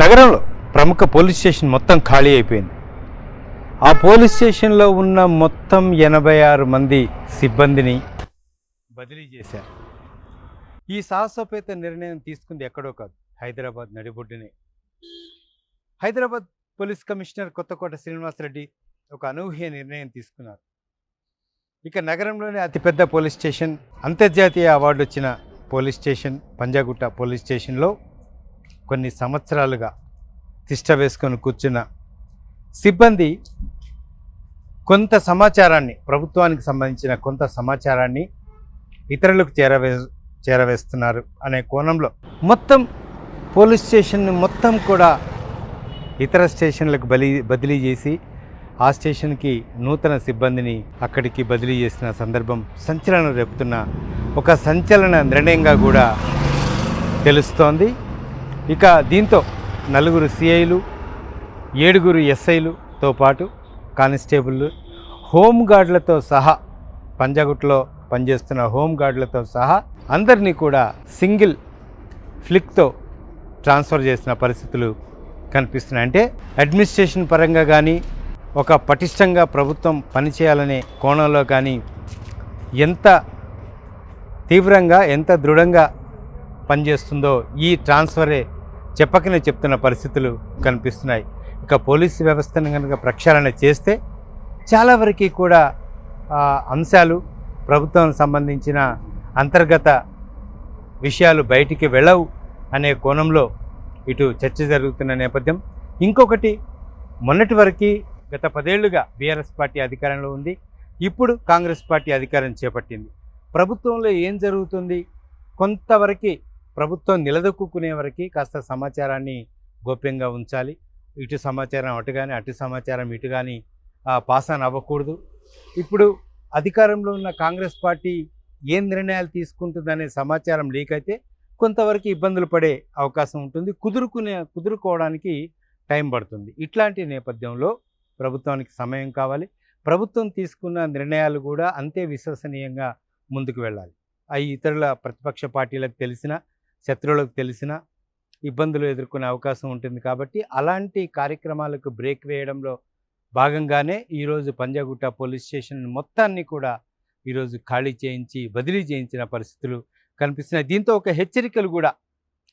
నగరంలో ప్రముఖ police station మొత్తం ఖాళీ అయిపోయింది. ఆ పోలీస్ స్టేషన్లో ఉన్న మొత్తం ఎనభై ఆరు మంది సిబ్బందిని బదిలీ చేశారు. ఈ సాహసోపేత నిర్ణయం తీసుకుంది ఎక్కడో కాదు హైదరాబాద్ నడిబొడ్డునే. హైదరాబాద్ పోలీస్ కమిషనర్ కొత్తకోట శ్రీనివాసరెడ్డి ఒక అనూహ్య నిర్ణయం తీసుకున్నారు. ఇక నగరంలోనే అతిపెద్ద పోలీస్ స్టేషన్ అంతర్జాతీయ అవార్డు వచ్చిన పోలీస్ స్టేషన్ పంజాగుట్ట పోలీస్ స్టేషన్లో కొన్ని సంవత్సరాలుగా తిష్ట వేసుకొని కూర్చున్న సిబ్బంది కొంత సమాచారాన్ని ప్రభుత్వానికి సంబంధించిన కొంత సమాచారాన్ని ఇతరులకు చేరవే చేరవేస్తున్నారు అనే కోణంలో మొత్తం పోలీస్ స్టేషన్ మొత్తం కూడా ఇతర స్టేషన్లకు బలి బదిలీ చేసి ఆ స్టేషన్కి నూతన సిబ్బందిని అక్కడికి బదిలీ చేసిన సందర్భం సంచలనం రేపుతున్న ఒక సంచలన నిర్ణయంగా కూడా తెలుస్తోంది. ఇక దీంతో నలుగురు సిఐలు ఏడుగురు ఎస్ఐలుతో పాటు కానిస్టేబుళ్ళు హోంగార్డులతో సహా పంజాగుట్లో పనిచేస్తున్న హోంగార్డులతో సహా అందరినీ కూడా సింగిల్ ఫ్లిక్తో ట్రాన్స్ఫర్ చేసిన పరిస్థితులు కనిపిస్తున్నాయి. అంటే అడ్మినిస్ట్రేషన్ పరంగా కానీ ఒక పటిష్టంగా ప్రభుత్వం పనిచేయాలనే కోణంలో కానీ ఎంత తీవ్రంగా ఎంత దృఢంగా పనిచేస్తుందో ఈ ట్రాన్స్ఫరే చెప్పకనే చెప్తున్న పరిస్థితులు కనిపిస్తున్నాయి. ఇక పోలీసు వ్యవస్థను కనుక ప్రక్షాళన చేస్తే చాలా వరకు కూడా అంశాలు ప్రభుత్వం సంబంధించిన అంతర్గత విషయాలు బయటికి వెళ్ళవు అనే కోణంలో ఇటు చర్చ జరుగుతున్న నేపథ్యం. ఇంకొకటి మొన్నటి వరకు గత పదేళ్ళుగా బీఆర్ఎస్ పార్టీ అధికారంలో ఉంది. ఇప్పుడు కాంగ్రెస్ పార్టీ అధికారం చేపట్టింది. ప్రభుత్వంలో ఏం జరుగుతుంది? కొంతవరకు ప్రభుత్వం నిలదొక్కునే వరకు కాస్త సమాచారాన్ని గోప్యంగా ఉంచాలి. ఇటు సమాచారం అటు కానీ అటు సమాచారం ఇటు కానీ పాస్ ఆన్ అవ్వకూడదు. ఇప్పుడు అధికారంలో ఉన్న కాంగ్రెస్ పార్టీ ఏం నిర్ణయాలు తీసుకుంటుందనే సమాచారం లీక్ అయితే కొంతవరకు ఇబ్బందులు పడే అవకాశం ఉంటుంది. కుదురుకునే కుదురుకోవడానికి టైం పడుతుంది. ఇట్లాంటి నేపథ్యంలో ప్రభుత్వానికి సమయం కావాలి. ప్రభుత్వం తీసుకున్న నిర్ణయాలు కూడా అంతే విశ్వసనీయంగా ముందుకు వెళ్ళాలి. అవి ఇతరుల ప్రతిపక్ష పార్టీలకు తెలిసిన శత్రువులకు తెలిసిన ఇబ్బందులు ఎదుర్కొనే అవకాశం ఉంటుంది కాబట్టి అలాంటి కార్యక్రమాలకు బ్రేక్ వేయడంలో భాగంగానే ఈరోజు పంజాగుట్ట పోలీస్ స్టేషన్ మొత్తాన్ని కూడా ఈరోజు ఖాళీ చేయించి బదిలీ చేయించిన పరిస్థితులు కనిపిస్తున్నాయి. దీంతో ఒక హెచ్చరికలు కూడా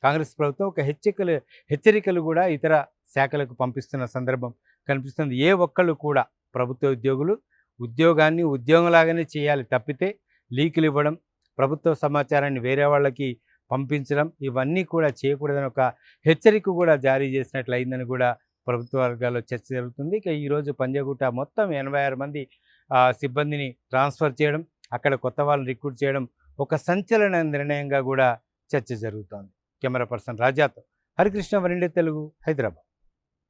కాంగ్రెస్ ప్రభుత్వం ఒక హెచ్చరికలు హెచ్చరికలు కూడా ఇతర శాఖలకు పంపిస్తున్న సందర్భం కనిపిస్తుంది. ఏ ఒక్కళ్ళు కూడా ప్రభుత్వ ఉద్యోగులు ఉద్యోగాన్ని ఉద్యోగంలాగానే చేయాలి తప్పితే లీకులు ఇవ్వడం ప్రభుత్వ సమాచారాన్ని వేరే వాళ్ళకి పంపించడం ఇవన్నీ కూడా చేయకూడదని ఒక హెచ్చరిక కూడా జారీ చేసినట్లు అయిందని కూడా ప్రభుత్వ వర్గాల్లో చర్చ జరుగుతుంది. ఇక ఈరోజు పంజాగుట్ట మొత్తం ఎనభై ఆరు మంది ఆ, సిబ్బందిని ట్రాన్స్ఫర్ చేయడం అక్కడ కొత్త వాళ్ళని రిక్రూట్ చేయడం ఒక సంచలన నిర్ణయంగా కూడా చర్చ జరుగుతోంది. కెమెరా పర్సన్ రాజాతో హరికృష్ణ వరిండే తెలుగు హైదరాబాద్.